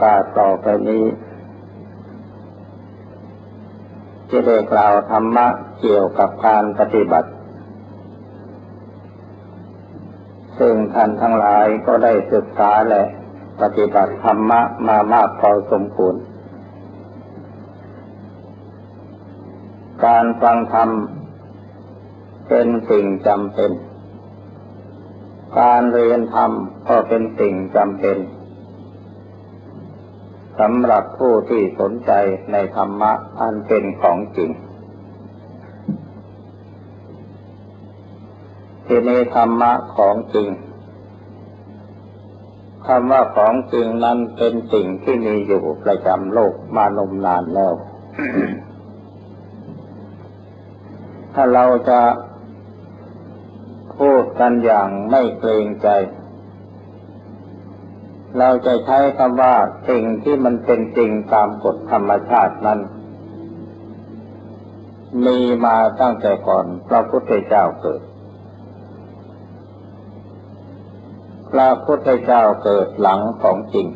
อกาสต่อไปนี้จะได้กล่าวธรรมะเกี่ยวกับการปฏิบัติ ซึ่งท่านทั้งหลายก็ได้ศึกษาและปฏิบัติธรรมะมามากพอสมควร การฟังธรรมเป็นสิ่งจำเป็น การเรียนธรรมก็เป็นสิ่งจำเป็น สำหรับผู้ที่สนใจในธรรมะอันเป็นของจริง ทีนี้ธรรมะของจริงคำว่าของจริงนั้นเป็นสิ่งที่มีอยู่ประจำโลกมานมนานแล้ว ถ้าเราจะพูดกันอย่างไม่เกรงใจ เราจะใช้คำว่าสิ่งที่มันเป็นจริงตามกฎธรรมชาตินั้น มีมาตั้งแต่ก่อนพระพุทธเจ้าเกิด พระพุทธเจ้าเกิดหลังของจริง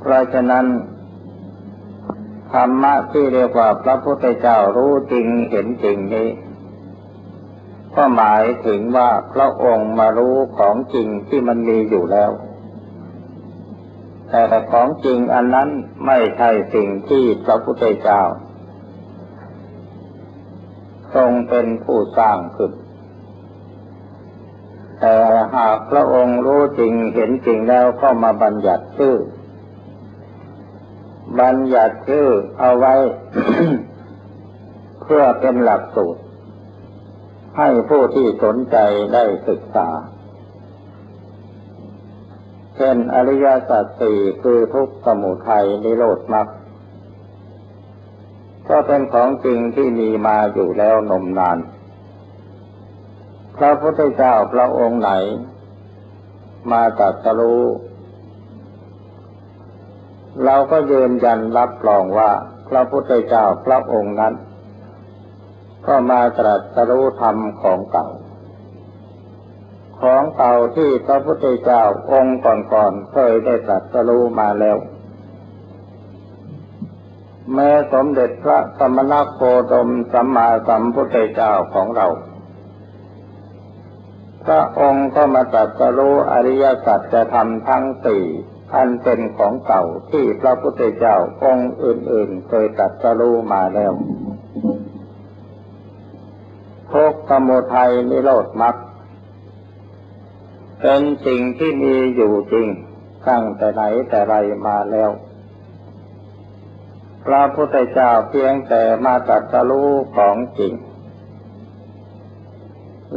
เพราะฉะนั้นธรรมะที่เรียกว่าพระพุทธเจ้ารู้จริงเห็นจริงนี้ ก็หมายถึงว่าพระองค์มารู้ของจริงที่มันมีอยู่แล้ว แต่ของจริงอันนั้นไม่ใช่สิ่งที่พระพุทธเจ้า ทรงเป็นผู้สร้างขึ้นแต่หากพระองค์รู้จริงเห็นจริงแล้วก็มาบัญญัติชื่อ บัญญัติชื่อเอาไว้ เพื่อเป็นหลักสูตร ให้ผู้ที่สนใจได้ศึกษา เช่นอริยสัจสี่คือทุกขสมุทัยนิโรธมรรคก็เป็นของจริงที่มีมาอยู่แล้วนมนาน พระพุทธเจ้าพระองค์ไหน มาตัดสรู้เราก็ยืนยันรับรองว่าพระพุทธเจ้าพระองค์นั้น ก็มาตรัสรู้ธรรมของเก่า ของเก่าที่พระพุทธเจ้าองค์ก่อนๆเคยได้ตรัสรู้มาแล้วแม้สมเด็จพระสมณโคดมสัมมาสัมพุทธเจ้าของเรา พระองค์ก็มาตรัสรู้อริยสัจจะทำทั้งสี่อันเป็นของเก่าที่พระพุทธเจ้าองค์อื่นๆเคยตรัสรู้มาแล้ว ทุกขโมทัยนิโรธมรรคเป็นสิ่งที่มีอยู่จริงตั้งแต่ไหนแต่ไรมาแล้ว พระพุทธเจ้าเพียงแต่มาตรัสรู้ของจริง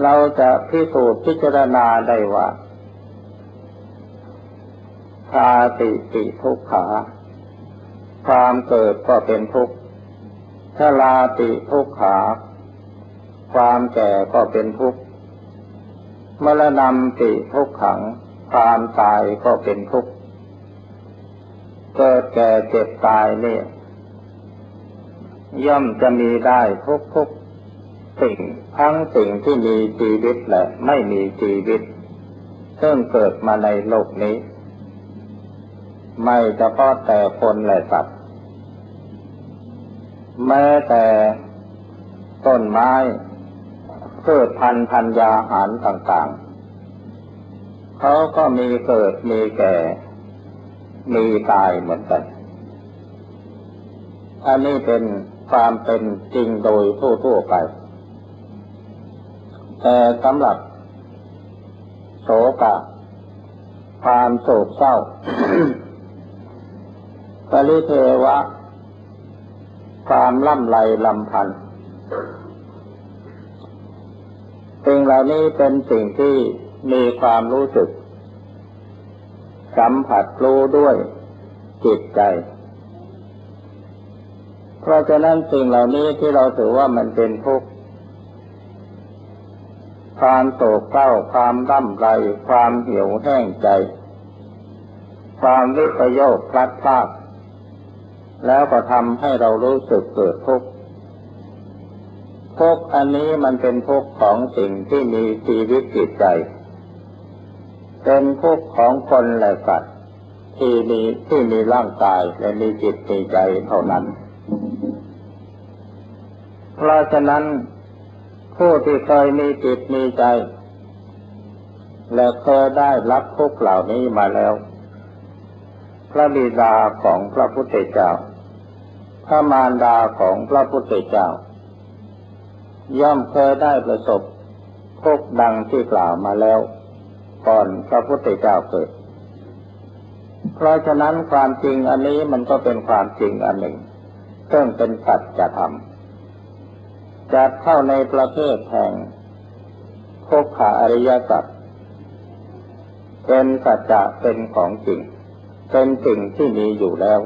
เราจะพิสูจน์พิจารณาได้ว่าชาติติทุกขา ความเกิดก็เป็นทุกข์ชาติทุกขา ความแก่ก็เป็นทุกข์มรณะติทุกขัง ความตายก็เป็นทุกข์เกิดแก่เจ็บตายเนี่ย ย่อมจะมีได้ทุกทุกสิ่งทั้งสิ่งที่มีชีวิตและไม่มีชีวิต ซึ่งเกิดมาในโลกนี้ ไม่เฉพาะแต่คนและสัตว์แม้แต่ต้นไม้ พืชพันธุ์ธัญญาหารต่างๆ เขาก็มีเกิดมีแก่ มีตายเหมือนกัน อันนี้เป็นความเป็นจริงโดยทั่วๆไป แต่สำหรับโศกะความโศกเศร้าปริเทวะ ความล่ำไรลำพันธ์ สิ่งเหล่านี้เป็นสิ่งที่มีความรู้สึก สัมผัสรู้ด้วยจิตใจ เพราะฉะนั้นสิ่งเหล่านี้ที่เราถือว่ามันเป็นทุกข์ความโศกเศร้าความร่ำไรความเหี่ยวแห้งใจ ความวิปโยคพลัดพรากแล้วก็ทำให้เรารู้สึกเกิดทุกข์ ทุกอันนี้มันเป็นทุกของสิ่งที่มีชีวิตจิตใจ เป็นทุกของคนและสัตว์ที่มีที่มีร่างกายและมีจิตมีใจเท่านั้น เพราะฉะนั้นผู้ที่เคยมีจิตมีใจ และเคยได้รับทุกเหล่านี้มาแล้ว พระบิดาของพระพุทธเจ้า พระมารดาของพระพุทธเจ้า ย่อมเคยได้ประสบทุกดังที่กล่าวมาแล้ว ก่อนพระพุทธเจ้าเกิด เพราะฉะนั้นความจริงอันนี้มันก็เป็นความจริงอันหนึ่ง ซึ่งเป็นสัจธรรมจัดเข้าในประเภทแห่งทุกขาอริยสัจเป็นสัจจะเป็นของจริง เป็นสิ่งที่มีอยู่แล้ว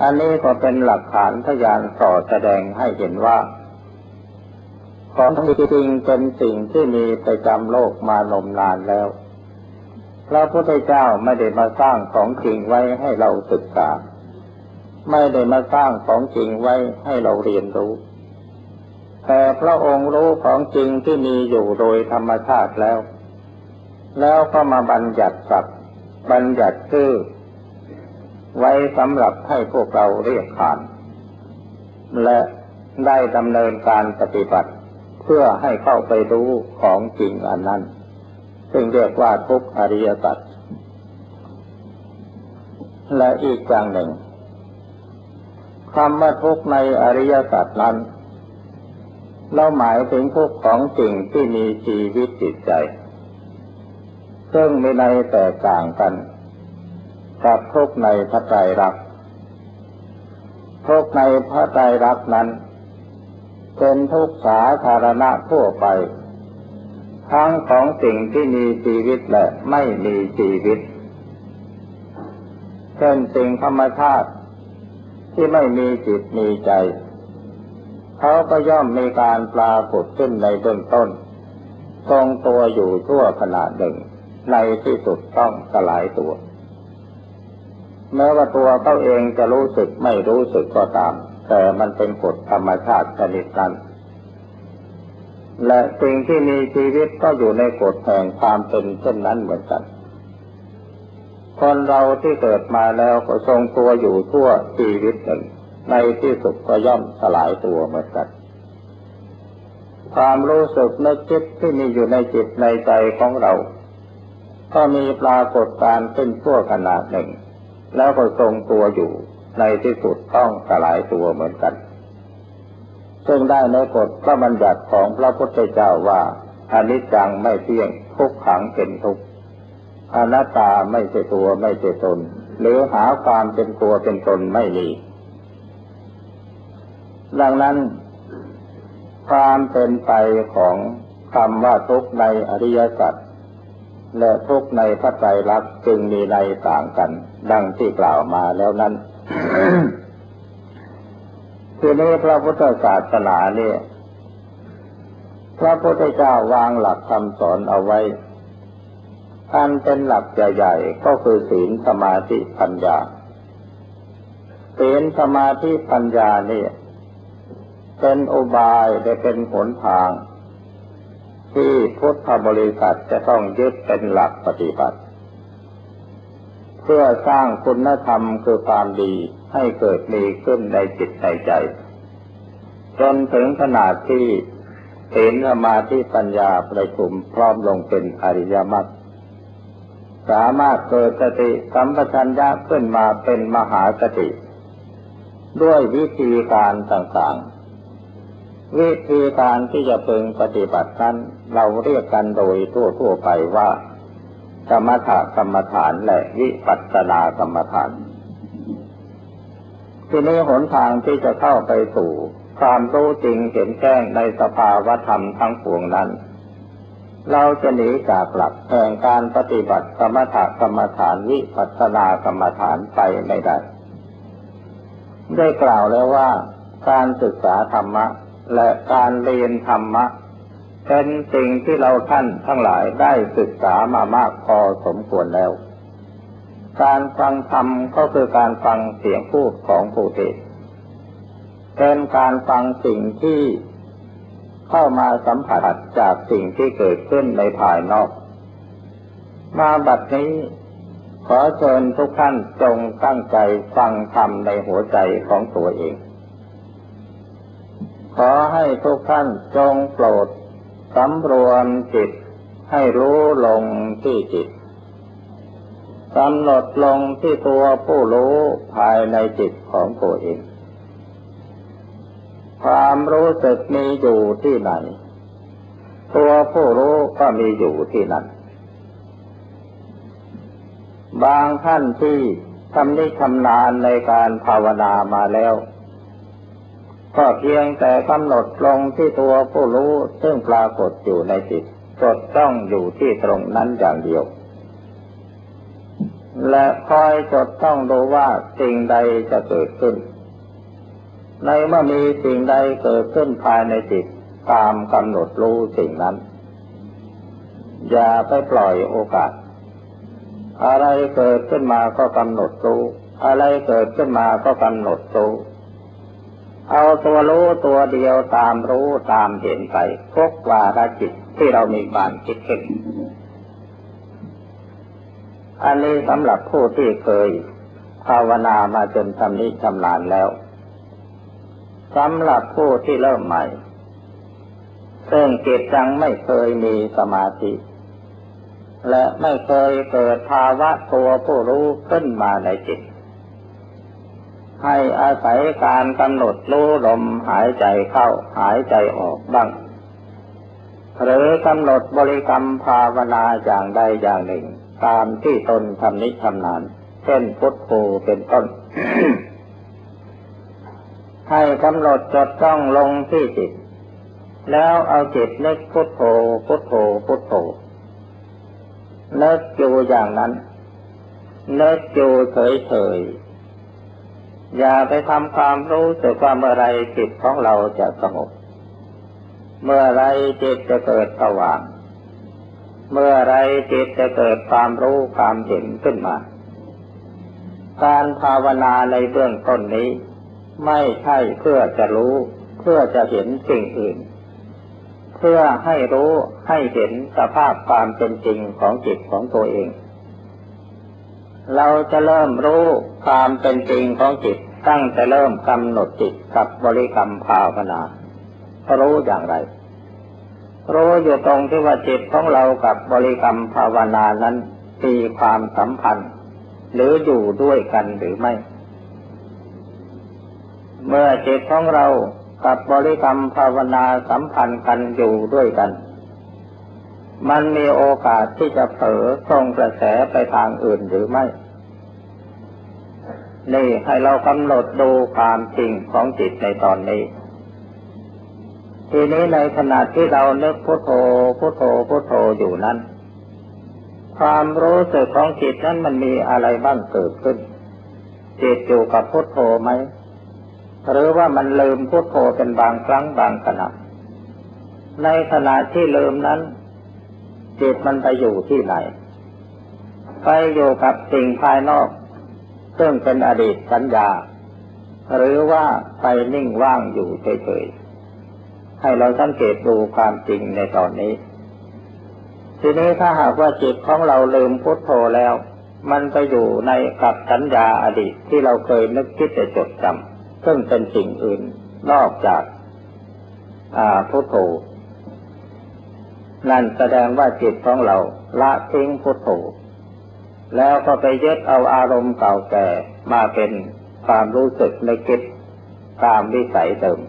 อันนี้ก็เป็นหลักฐานพยานต่อแสดงให้เห็นว่า ของจริงเป็นสิ่งที่มีประจำโลกมานมนานแล้ว พระพุทธเจ้าไม่ได้มาสร้างของจริงไว้ให้เราศึกษา ไม่ได้มาสร้างของจริงไว้ให้เราเรียนรู้ แต่พระองค์รู้ของจริงที่มีอยู่โดยธรรมชาติแล้ว แล้วก็มาบัญญัติศัพท์บัญญัติชื่อ ไว้สำหรับให้พวกเราเรียกขาน และได้ดำเนินการปฏิบัติ เพื่อให้เข้าไปรู้ของจริงอันนั้น ซึ่งเรียกว่าทุกอริยสัจและอีกอย่างหนึ่งคำว่าทุกในอริยสัจนั้น เราหมายถึงทุกของจริงที่มีชีวิตจิตใจ ซึ่งมีในแตกต่างกันกับทุกในพระไตรลักษณ์ทุกในพระไตรลักษณ์นั้น เป็นทุกสาธารณะทั่วไป ทั้งของสิ่งที่มีชีวิตและไม่มีชีวิต เช่นสิ่งธรรมชาติที่ไม่มีจิตมีใจ เขาก็ย่อมมีการปรากฏขึ้นในเบื้องต้น ทรงตัวอยู่ชั่วขณะหนึ่ง ในที่สุดต้องสลายตัว แม้ว่าตัวเขาเองจะรู้สึกไม่รู้สึกก็ตาม แต่มันเป็นกฎธรรมชาติชนิดนั้น และสิ่งที่มีชีวิตก็อยู่ในกฎแห่งความเป็นเช่นนั้นเหมือนกัน คนเราที่เกิดมาแล้วก็ทรงตัวอยู่ทั่วชีวิตหนึ่ง ในที่สุดก็ย่อมสลายตัวเหมือนกัน ความรู้สึกนึกคิดที่มีอยู่ในจิตในใจของเรา ก็มีปรากฏการขึ้นชั่วขณะหนึ่ง แล้วก็ทรงตัวอยู่ ในที่สุดต้องสลายตัวเหมือนกัน ซึ่งได้ในกฎพระบัญญัติของพระพุทธเจ้าว่าอนิจจังไม่เที่ยงทุกขังเป็นทุกข์อนัตตาไม่ใช่ตัวไม่ใช่ตน หรือหาความเป็นตัวเป็นตนไม่มีดังนั้น ความเป็นไปของคำว่าทุกข์ในอริยสัจและทุกข์ในพระไตรลักษณ์จึงมีในต่างกัน ดังที่กล่าวมาแล้วนั้น ทีนี้พระพุทธศาสนาเนี่ย พระพุทธเจ้าวางหลักคำสอนเอาไว้อันเป็นหลักใหญ่ๆก็คือศีลสมาธิปัญญาศีลสมาธิปัญญาเนี่ย เป็นอุบายและเป็นหนทาง ที่พุทธบริษัทจะต้องยึดเป็นหลักปฏิบัติ พื่อสร้างคุณธรรมคือความดีให้เกิดมีขึ้นในจิตในใจ จนถึงขนาดที่ศีลสมาธิปัญญาประชุมพร้อมลงเป็นอริยมรรคสามารถเกิดสติสัมปชัญญะขึ้นมาเป็นมหาสติ ด้วยวิธีการต่างๆ วิธีการที่จะพึงปฏิบัตินั้นเราเรียกกันโดยทั่วๆไปว่า กรรมฐานกรรมฐานและวิปัสสนากรรมฐาน ที่นี้หนทางที่จะเข้าไปสู่ความรู้จริงเห็นแจ้งในสภาวธรรมทั้งปวงนั้น เราจะหนีจากหลักแห่งการปฏิบัติกรรมฐานกรรมฐานวิปัสสนากรรมฐานไปไม่ได้ ได้กล่าวแล้วว่าการศึกษาธรรมะและการเรียนธรรมะ เป็นสิ่งที่เราท่านทั้งหลายได้ศึกษามามากพอสมควรแล้ว การฟังธรรมก็คือการฟังเสียงพูดของผู้เทศเป็นการฟังสิ่งที่เข้ามาสัมผัสจากสิ่งที่เกิดขึ้นในภายนอก มาบัดนี้ขอเชิญทุกท่านจงตั้งใจฟังธรรมในหัวใจของตัวเอง ขอให้ทุกท่านจงโปรด สำรวมจิตให้รู้ลงที่จิตกำหนดลงที่ตัวผู้รู้ภายในจิตของตัวเอง ความรู้สึกมีอยู่ที่ไหน ตัวผู้รู้ก็มีอยู่ที่นั่น บางท่านที่ทำนิชำนาญในการภาวนามาแล้ว ก็เพียงแต่กำหนดลงที่ตัวผู้รู้ซึ่งปรากฏอยู่ในจิตจดจ้องอยู่ที่ตรงนั้นอย่างเดียว และคอยจดจ้องดูว่าสิ่งใดจะเกิดขึ้น ในเมื่อมีสิ่งใดเกิดขึ้นภายในจิตตามกำหนดรู้สิ่งนั้น อย่าไปปล่อยโอกาส อะไรเกิดขึ้นมาก็กำหนดรู้ อะไรเกิดขึ้นมาก็กำหนดรู้ เอาตัวรู้ตัวเดียวตามรู้ตามเห็นไปทุกวาระจิตที่เรามีบานคิดขึ้น อันนี้สำหรับผู้ที่เคยภาวนามาจนชำนิชำนาญแล้วสำหรับผู้ที่เริ่มใหม่ ซึ่งจิตยังไม่เคยมีสมาธิ และไม่เคยเกิดภาวะตัวผู้รู้ขึ้นมาในจิต ให้อาศัยการกำหนดรู้ลมหายใจเข้าหายใจออกบ้าง หรือกำหนดบริกรรมภาวนาอย่างใดอย่างหนึ่ง ตามที่ตนทำนิทำนานเช่นพุทโธเป็นต้น ให้กำหนดจดจ้องลงที่จิต แล้วเอาจิตนึกพุทโธพุทโธพุทโธนึกอยู่อย่างนั้นนึกอยู่เฉยๆ อย่าไปทำความรู้สึกว่าเมื่อไรจิตของเราจะสงบ เมื่อไรจิตจะเกิดสว่าง เมื่อไรจิตจะเกิดความรู้ความเห็นขึ้นมา การภาวนาในเบื้องต้นนี้ ไม่ใช่เพื่อจะรู้เพื่อจะเห็นสิ่งอื่น เพื่อให้รู้ให้เห็นสภาพความเป็นจริงของจิตของตัวเอง เราจะเริ่มรู้ความเป็นจริงของจิตตั้งแต่เริ่มกำหนดจิตกับบริกรรมภาวนารู้อย่างไร รู้อยู่ตรงที่ว่าจิตของเรากับบริกรรมภาวนานั้นมีความสัมพันธ์ หรืออยู่ด้วยกันหรือไม่ เมื่อจิตของเรากับบริกรรมภาวนาสัมพันธ์กันอยู่ด้วยกัน มันมีโอกาสที่จะเผลอส่งกระแสไปทางอื่นหรือไม่ นี่ให้เรากำหนดดูความจริงของจิตในตอนนี้ ทีนี้ในขณะที่เราเนึกพุโทโธพุโทโธพุโทโธอยู่นั้น ความรู้สึกของจิตนั้นมันมีอะไรบ้างเกิดขึ้น จิตอยู่กับพุโทโธไหม หรือว่ามันลืมพุโทโธเป็นบางครั้งบางขณะ ในขณะที่ลืมนั้น จิตมันไปอยู่ที่ไหน ไปอยู่กับสิ่งภายนอก ซึ่งเป็นอดีตสัญญา หรือว่าไปนิ่งว่างอยู่เฉยๆ ให้เราสังเกตดูความจริงในตอนนี้ ทีนี้ถ้าหากว่าจิตของเราลืมพุโทโธแล้ว มันไปอยู่ในกับสัญญาอดีตที่เราเคยนึกคิดจะจดจำซึ่งเป็นสิ่งอื่นนอกจากพุทโธ นั่นแสดงว่าจิตของเราละทิ้งพุทโธแล้วก็ไปยึดเอาอารมณ์เก่าแก่มาเป็นความรู้สึกในคิดตามวิสัยเดิม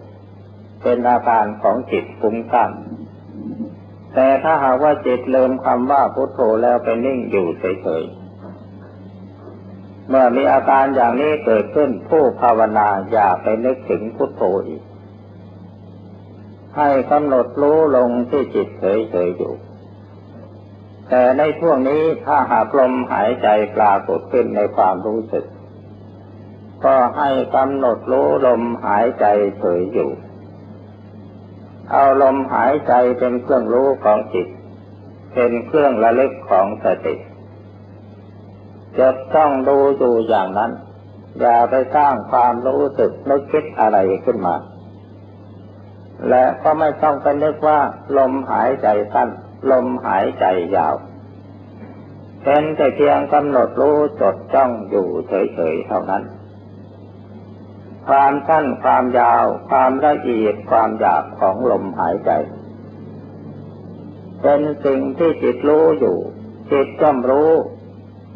เป็นอาการของจิตฟุ้งซ่านแต่ถ้าหากว่าจิตเลิมคำว่าพุทโธแล้วไปนิ่งอยู่เฉยๆเมื่อมีอาการอย่างนี้เกิดขึ้นผู้ภาวนาอย่าไปนึกถึงพุทโธอีก ให้กำหนดรู้ลงที่จิตเฉยๆอยู่ แต่ในช่วงนี้ถ้าหากลมหายใจปรากฏขึ้นในความรู้สึก ก็ให้กำหนดรู้ลมหายใจเฉยอยู่ เอาลมหายใจเป็นเครื่องรู้ของจิต เป็นเครื่องระลึกของสติจะต้องดูอยู่อย่างนั้น อย่าไปสร้างความรู้สึกนึกคิดอะไรขึ้นมา และก็ไม่ต้องไปนึกว่า ลมหายใจสั้น ลมหายใจยาว เป็นแต่เพียงกำหนดรู้จดจ้องอยู่เฉยๆเท่านั้น ความสั้นความยาว ความละเอียดความหยาบของลมหายใจ เป็นสิ่งที่จิตรู้อยู่ จิตย่อมรู้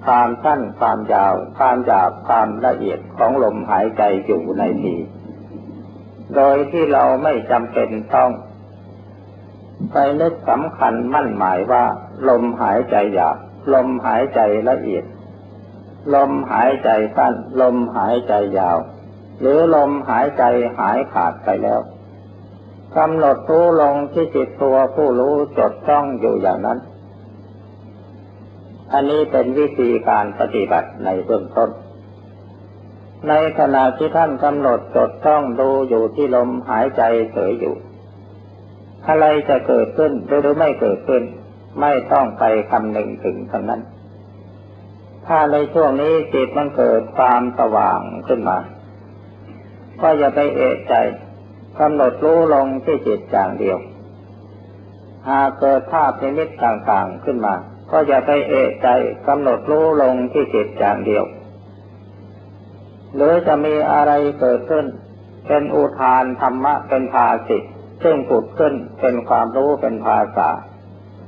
ความสั้นความยาว ความหยาบความละเอียดของลมหายใจอยู่ในที โดยที่เราไม่จำเป็นต้อง ไปนึกสำคัญมั่นหมายว่า ลมหายใจหยาบลมหายใจละเอียด ลมหายใจสั้น ลมหายใจยาว หรือลมหายใจหายขาดไปแล้วกำหนดรู้ลงที่จิตตัวผู้รู้จดจ้องอยู่อย่างนั้น อันนี้เป็นวิธีการปฏิบัติในเบื้องต้น ในขณะที่ท่านกำหนดจดจ้องดูอยู่ที่ลมหายใจเฉยอยู่ อะไรจะเกิดขึ้นหรือไม่เกิดขึ้น ไม่ต้องไปคำหนึ่งถึงทั้งนั้น ถ้าในช่วงนี้จิตมันเกิดความสว่างขึ้นมา ก็อย่าไปเอะใจกำหนดรู้ลงที่จิตอย่างเดียว หากเกิดภาพในมิตต่างๆขึ้นมา ก็อย่าไปเอะใจกำหนดรู้ลงที่จิตอย่างเดียว หรือจะมีอะไรเกิดขึ้น เป็นอุทานธรรมะเป็นภาสิตซึ่งผุดขึ้นเป็นความรู้เป็นภาษา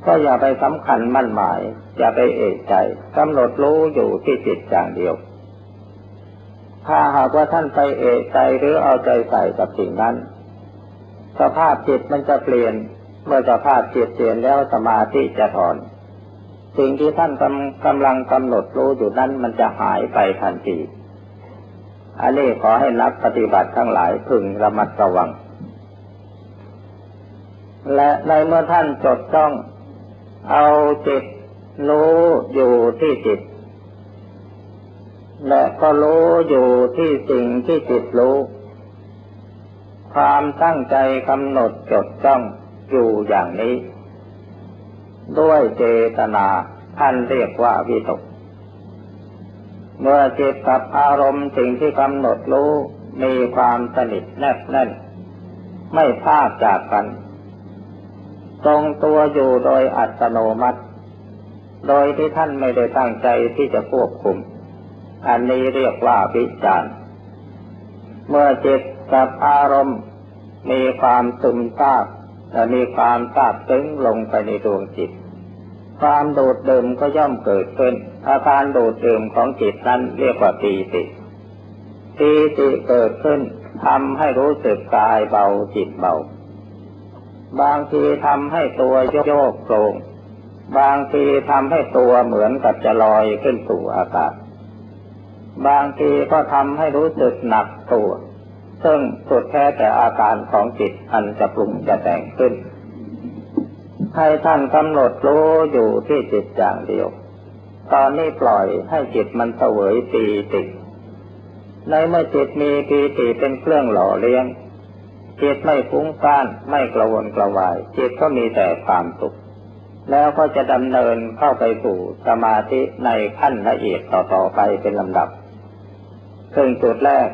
ก็อย่าไปสำคัญมั่นหมาย อย่าไปเอกใจกำหนดรู้อยู่ที่จิตอย่างเดียว ถ้าหากว่าท่านไปเอกใจหรือเอาใจใส่กับสิ่งนั้น สภาพจิตมันจะเปลี่ยน เมื่อสภาพจิตเปลี่ยนแล้วสมาธิจะถอน สิ่งที่ท่านกำกำลังกำหนดรู้อยู่นั้นมันจะหายไปทันที อันนี้ขอให้นักปฏิบัติทั้งหลายพึงระมัดระวัง และในเมื่อท่านจดจ้อง เอาจิตรู้อยู่ที่จิต และก็รู้อยู่ที่สิ่งที่จิตรู้ ความตั้งใจกำหนดจดจ้องอยู่อย่างนี้ ด้วยเจตนาท่านเรียกว่าวิตก เมื่อจิตกับอารมณ์สิ่งที่กำหนดรู้มีความสนิทแนบแน่น ไม่พลาดจากกัน ทรงตัวอยู่โดยอัตโนมัติ โดยที่ท่านไม่ได้ตั้งใจที่จะควบคุม อันนี้เรียกว่าวิจารณ์เมื่อจิตกับอารมณ์มีความซึมซาบและมีความซาบซึ้งลงไปในดวงจิต ความโดดเดิมก็ย่อมเกิดขึ้น อาการโดดเดิมของจิตนั้นเรียกว่าปีติ ปีติเกิดขึ้นทำให้รู้สึกกายเบาจิตเบา บางทีทำให้ตัวโยกโครง บางทีทำให้ตัวเหมือนกับจะลอยขึ้นสู่อากาศ บางทีก็ทำให้รู้สึกหนักตัว ซึ่งสุดแท้แต่อาการของจิตอันจะปรุงจะแต่งขึ้น ให้ท่านกำหนดรู้อยู่ที่จิตอย่างเดียว ตอนนี้ปล่อยให้จิตมันเสวยปีติในเมื่อจิตมีปีติเป็นเครื่องหล่อเลี้ยง จิตไม่ฟุ้งซ่านไม่กระวนกระวาย จิตก็มีแต่ความสุข แล้วก็จะดำเนินเข้าไปสู่สมาธิในขั้นละเอียดต่อๆไปเป็นลำดับซึ่งจุดแรก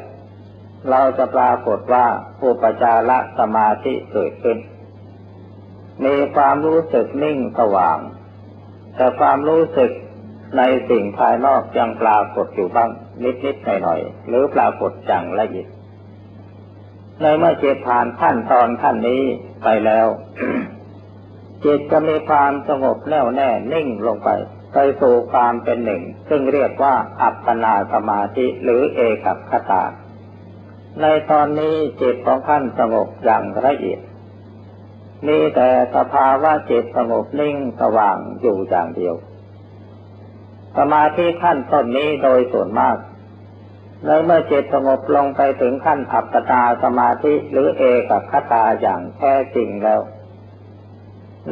เราจะปรากฏว่าอุปจารสมาธิเกิดขึ้น มีความรู้สึกนิ่งสว่าง แต่ความรู้สึกในสิ่งภายนอกยังปรากฏอยู่บ้างนิดๆหน่อยๆหรือปรากฏจังละเอียดในเมื่อจิตผ่านขั้นตอนขั้นนี้ไปแล้วจิตจะมีความสงบแน่วแน่นิ่งลงไป ไปสู่ความเป็นหนึ่ง ซึ่งเรียกว่าอัปปนาสมาธิหรือเอกับคตา ในตอนนี้จิตของท่านสงบอย่างละเอียด มีแต่สภาวะจิตสงบนิ่งสว่างอยู่อย่างเดียว สมาธิขั้นต้นนี้โดยส่วนมากในเมื่อจิตสงบลงไปถึงขั้นอัปปตาสมาธิหรือเอกับคตาอย่างแท้จริงแล้ว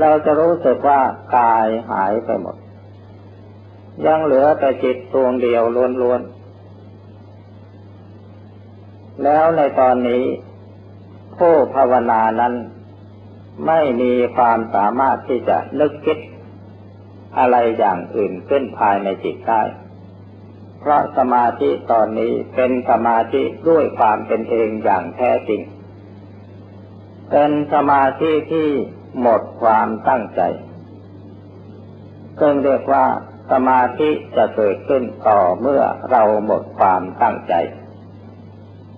เราจะรู้สึกว่ากายหายไปหมด ยังเหลือแต่จิตดวงเดียวล้วนๆ แล้วในตอนนี้ผู้ภาวนานั้น ไม่มีความสามารถที่จะนึกคิดอะไรอย่างอื่นขึ้นภายในจิตได้ เพราะสมาธิตอนนี้เป็นสมาธิด้วยความเป็นเองอย่างแท้จริง เป็นสมาธิที่หมดความตั้งใจซึ่งเรียกว่าสมาธิจะเกิดขึ้นต่อเมื่อเราหมดความตั้งใจ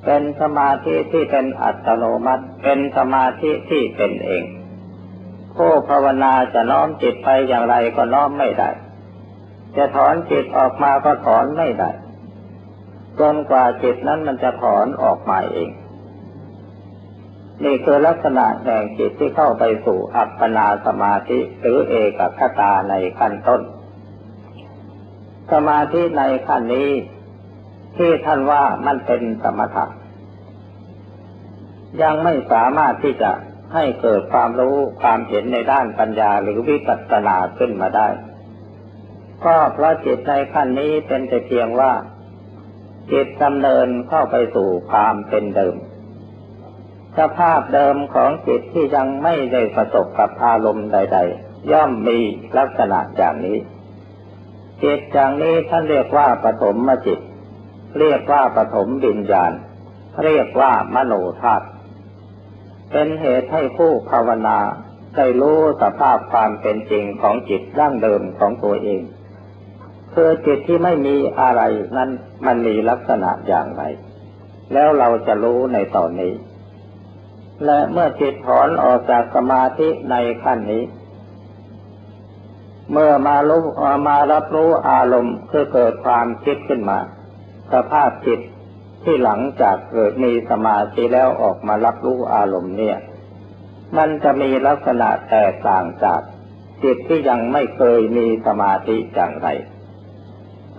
เป็นสมาธิที่เป็นอัตโนมัติ เป็นสมาธิที่เป็นเอง ผู้ภาวนาจะน้อมจิตไปอย่างไรก็น้อมไม่ได้ จะถอนจิตออกมาก็ถอนไม่ได้จนกว่าจิตนั้นมันจะถอนออกมาเอง นี่คือลักษณะแห่งจิตที่เข้าไปสู่อัปปนาสมาธิหรือเอกคตาในขั้นต้น สมาธิในขั้นนี้ ที่ท่านว่ามันเป็นสมถะยังไม่สามารถที่จะให้เกิดความรู้ความเห็นในด้านปัญญาหรือวิปัสสนาขึ้นมาได้ ก็เพราะจิตในขั้นนี้เป็นแต่เพียงว่า จิตดำเนินเข้าไปสู่ความเป็นเดิม สภาพเดิมของจิตที่ยังไม่ได้ประสบกับอารมณ์ใด ๆ ย่อมมีลักษณะอย่างนี้ จิตอย่างนี้ท่านเรียกว่าปฐมมจิต เรียกว่าปฐมวิญญาณ เรียกว่ามโนธาตุเป็นเหตุให้ผู้ภาวนาได้รู้สภาพความเป็นจริงของจิตดั้งเดิมของตัวเองคือจิตที่ไม่มีอะไรนั้นมันมีลักษณะอย่างไร แล้วเราจะรู้ในตอนนี้ และเมื่อจิตถอนออกจากสมาธิในขั้นนี้ เมื่อมารู้มารับรู้อารมณ์คือเกิดความคิดขึ้นมา สภาพจิตที่หลังจากเกิดมีสมาธิแล้วออกมารับรู้อารมณ์เนี่ย มันจะมีลักษณะแตกต่างจากจิตที่ยังไม่เคยมีสมาธิอย่างไร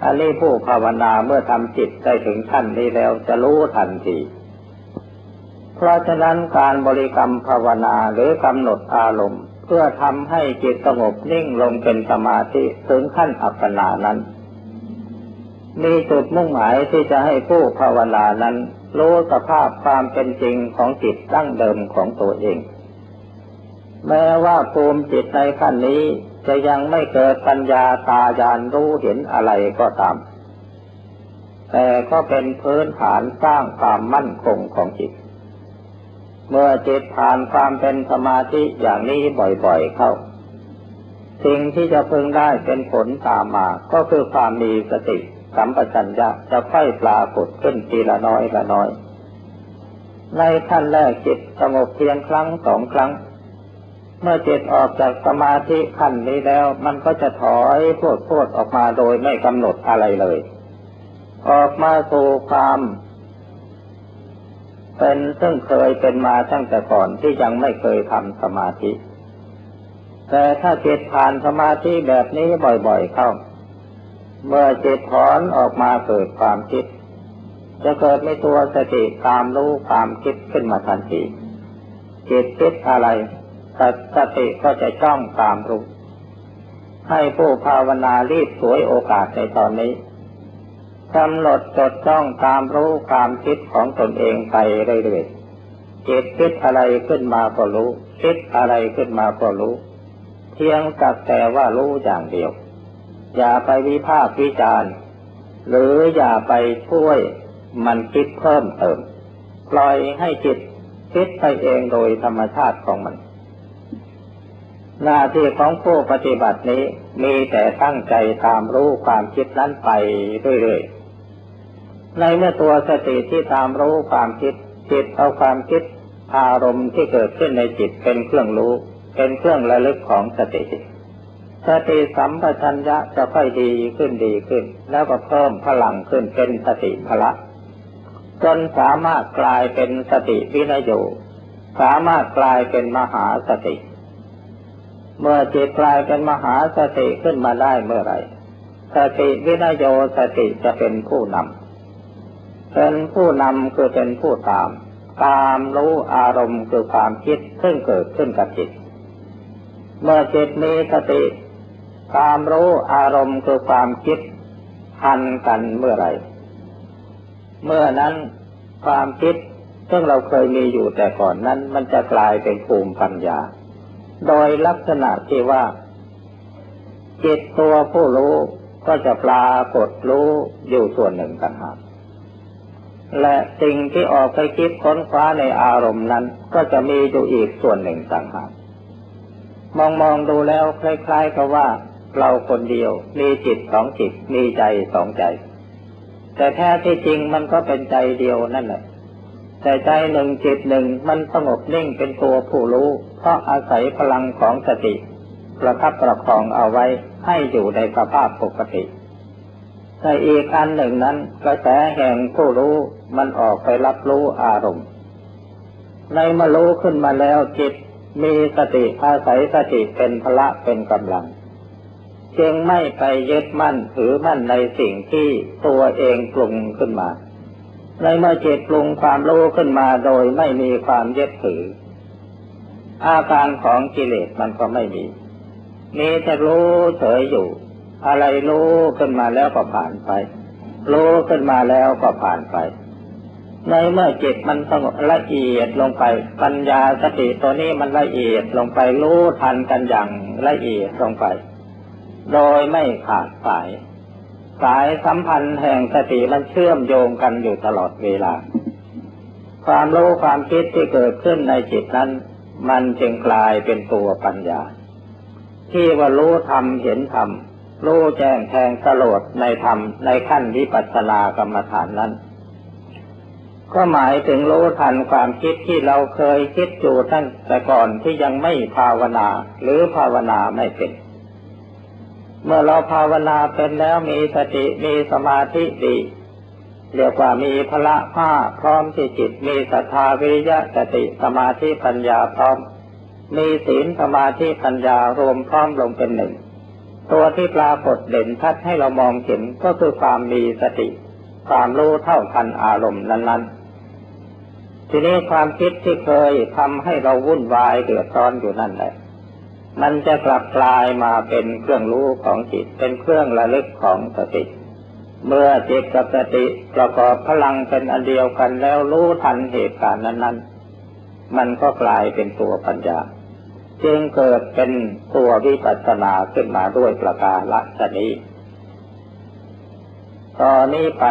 อันนี้ผู้ภาวนาเมื่อทำจิตได้ถึงขั้นนี้แล้วจะรู้ทันที เพราะฉะนั้นการบริกรรมภาวนาหรือกำหนดอารมณ์ เพื่อทำให้จิตสงบนิ่งลงเป็นสมาธิถึงขั้นอัปปนานั้น มีจุดมุ่งหมายที่จะให้ผู้ภาวนานั้นรู้สภาพความเป็นจริงของจิตตั้งเดิมของตัวเอง แม้ว่าภูมิจิตในขั้นนี้จะยังไม่เกิดปัญญาตาญาณรู้เห็นอะไรก็ตาม แต่ก็เป็นพื้นฐานสร้างความมั่นคงของจิต เมื่อจิตผ่านความเป็นสมาธิอย่างนี้บ่อยๆเข้า สิ่งที่จะพึงได้เป็นผลตามมาก็คือความมีสติ สัมปชัญญะจะค่อยปรากฏขึ้นทีละน้อยละน้อย ในขั้นแรกจิตสงบเพียงครั้งสองครั้ง เมื่อจิตออกจากสมาธิขั้นนี้แล้ว มันก็จะถอยพวดพวดออกมาโดยไม่กำหนดอะไรเลย ออกมาสู่ความเป็นซึ่งเคยเป็นมาตั้งแต่ก่อนที่ยังไม่เคยทำสมาธิ แต่ถ้าจิตผ่านสมาธิแบบนี้บ่อยๆเข้า เมื่อจิตถอนออกมาเกิดความคิด จะเกิดในตัวสติตามรู้ความคิดขึ้นมาทันทีจิตคิดอะไรสติก็จะจ้องตามรู้ ให้ผู้ภาวนารีบสวยโอกาสในตอนนี้กำหนดจดจ้องตามรู้ความคิดของตนเองไปเรื่อยๆจิตคิดอะไรขึ้นมาก็รู้ คิดอะไรขึ้นมาก็รู้ เพียงสักแต่ว่ารู้อย่างเดียว อย่าไปวิพากษ์วิจารณ์ หรืออย่าไปช่วยมันคิดเพิ่มเติม ปล่อยให้จิตคิดไปเองโดยธรรมชาติของมัน หน้าที่ของผู้ปฏิบัตินี้มีแต่ตั้งใจตามรู้ความคิดนั้นไปเรื่อยๆ ในเมื่อตัวสติที่ตามรู้ความคิด จิตเอาความคิดอารมณ์ที่เกิดขึ้นในจิตเป็นเครื่องรู้ เป็นเครื่องระลึกของสติ สติสัมปชัญญะจะค่อยดีขึ้นดีขึ้น แล้วก็เพิ่มพลังขึ้นเป็นสติพละ จนสามารถกลายเป็นสติวินโยสามารถกลายเป็นมหาสติ เมื่อจิตกลายเป็นมหาสติขึ้นมาได้เมื่อไหร่สติวินโยสติจะเป็นผู้นำเป็นผู้นำคือเป็นผู้ตาม ตามรู้อารมณ์คือความคิดซึ่งเกิดขึ้นกับจิต เมื่อจิตมีสติ ตามรู้อารมณ์คือความคิดทันกันเมื่อไรเมื่อนั้นความคิดซึ่งเราเคยมีอยู่แต่ก่อนนั้น มันจะกลายเป็นภูมิปัญญา โดยลักษณะที่ว่า จิตตัวผู้รู้ก็จะปรากฏรู้อยู่ส่วนหนึ่งต่างหากและสิ่งที่ออกไปคิดค้นคว้าในอารมณ์นั้น ก็จะมีอยู่อีกส่วนหนึ่งต่างหากมองมองดูแล้วคล้ายๆกับว่า เราคนเดียว มีจิตสองจิต มีใจสองใจ แต่แท้ที่จริงมันก็เป็นใจเดียวนั่นแหละแต่ใจหนึ่งจิตหนึ่งมันสงบนิ่งเป็นตัวผู้รู้ เพราะอาศัยพลังของสติ ประคับประคองเอาไว้ให้อยู่ในสภาพปกติแต่อีกอันหนึ่งนั้น กระแสแห่งผู้รู้มันออกไปรับรู้อารมณ์ ในมื่อรู้ขึ้นมาแล้วจิตมีสติอาศัยสติเป็นพละเป็นกำลัง จึงไม่ไปยึดมั่นถือมั่นในสิ่งที่ตัวเองปรุงขึ้นมา ในเมื่อจิตปรุงความรู้ขึ้นมาโดยไม่มีความยึดถือ อาการของกิเลสมันก็ไม่มี มีแต่รู้เฉยอยู่ อะไรรู้ขึ้นมาแล้วก็ผ่านไป รู้ขึ้นมาแล้วก็ผ่านไป ในเมื่อจิตมันสงบละเอียดลงไป ปัญญาสติตัวนี้มันละเอียดลงไปรู้ทันกันอย่างละเอียดลงไป โดยไม่ขาดสาย สายสัมพันธ์แห่งสติมันเชื่อมโยงกันอยู่ตลอดเวลา ความรู้ความคิดที่เกิดขึ้นในจิตนั้น มันจึงกลายเป็นตัวปัญญา ที่ว่ารู้ธรรมเห็นธรรมรู้แจ้งแทงสลดในธรรมในขั้นวิปัสสนากรรมฐานนั้น ก็หมายถึงรู้ทันความคิดที่เราเคยคิดอยู่ตั้งแต่ก่อนที่ยังไม่ภาวนา หรือภาวนาไม่เป็น เมื่อเราภาวนาเป็นแล้วมีสติมีสมาธิดีเรียกว่ามีพละผ้าพร้อมที่จิต มีศรัทธาวิริยะสติสมาธิปัญญาพร้อม มีศีลสมาธิปัญญารวมพร้อมลงเป็นหนึ่ง ตัวที่ปรากฏเด่นชัดให้เรามองเห็นก็คือความมีสติ ความรู้เท่าทันอารมณ์นั้น ๆ ทีนี้ความคิดที่เคยทำให้เราวุ่นวายเดือดร้อนอยู่นั่นแหละ มันจะกลับกลายมาเป็นเครื่องรู้ของจิต เป็นเครื่องระลึกของสติ เมื่อจิตกับสติประกอบพลังเป็นอันเดียวกันแล้วรู้ทันเหตุการณ์นั้นๆ มันก็กลายเป็นตัวปัญญา จึงเกิดเป็นตัววิปัสสนาขึ้นมาด้วยประการละชนี้ตอนนี้ไป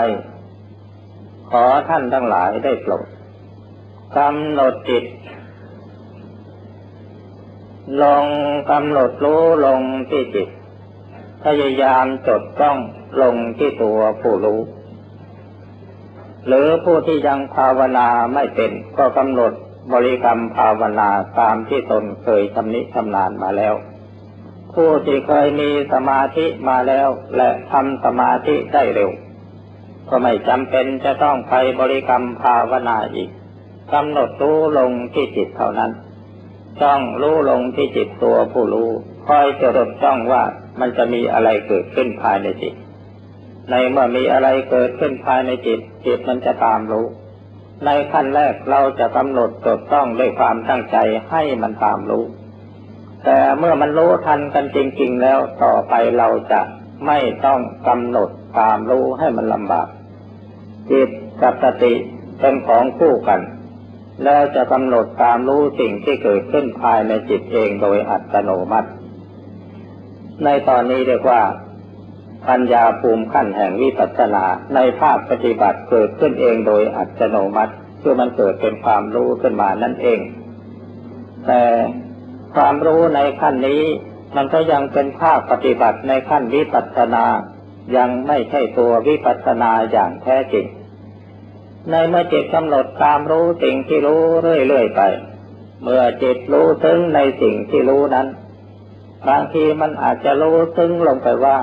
ขอท่านทั้งหลายได้โปรดกำหนดจิต ลองกำหนดรู้ลงที่จิต พยายามจดจ้องลงที่ตัวผู้รู้ หรือผู้ที่ยังภาวนาไม่เป็น ก็กำหนดบริกรรมภาวนาตามที่ตนเคยชำนิชำนาญมาแล้ว ผู้ที่เคยมีสมาธิมาแล้ว และทำสมาธิได้เร็ว ก็ไม่จำเป็นจะต้องไปบริกรรมภาวนาอีกกำหนดรู้ลงที่จิตเท่านั้น จ้องรู้ลงที่จิตตัวผู้รู้คอยจดจ้องว่ามันจะมีอะไรเกิดขึ้นภายในจิต ในเมื่อมีอะไรเกิดขึ้นภายในจิต จิตมันจะตามรู้ ในขั้นแรกเราจะกำหนดจดต้องด้วยความตั้งใจให้มันตามรู้ แต่เมื่อมันรู้ทันกันจริง ๆ แล้วต่อไปเราจะไม่ต้องกำหนดตามรู้ให้มันลำบากจิตกับสติเป็นของคู่กัน แล้วจะกำหนดตามรู้สิ่งที่เกิดขึ้นภายในจิตเองโดยอัตโนมัติ ในตอนนี้เรียกว่า ปัญญาภูมิขั้นแห่งวิปัสสนาในภาคปฏิบัติเกิดขึ้นเองโดยอัตโนมัติคือมันเกิดเป็นความรู้ขึ้นมานั่นเอง แต่ความรู้ในขั้นนี้ มันก็ยังเป็นภาคปฏิบัติในขั้นวิปัสสนา ยังไม่ใช่ตัววิปัสสนาอย่างแท้จริง ในเมื่อจิตกำหนดตามรู้สิ่งที่รู้เรื่อยๆไป เมื่อจิตรู้ซึ้งในสิ่งที่รู้นั้น บางทีมันอาจจะรู้ซึ้งลงไปว่า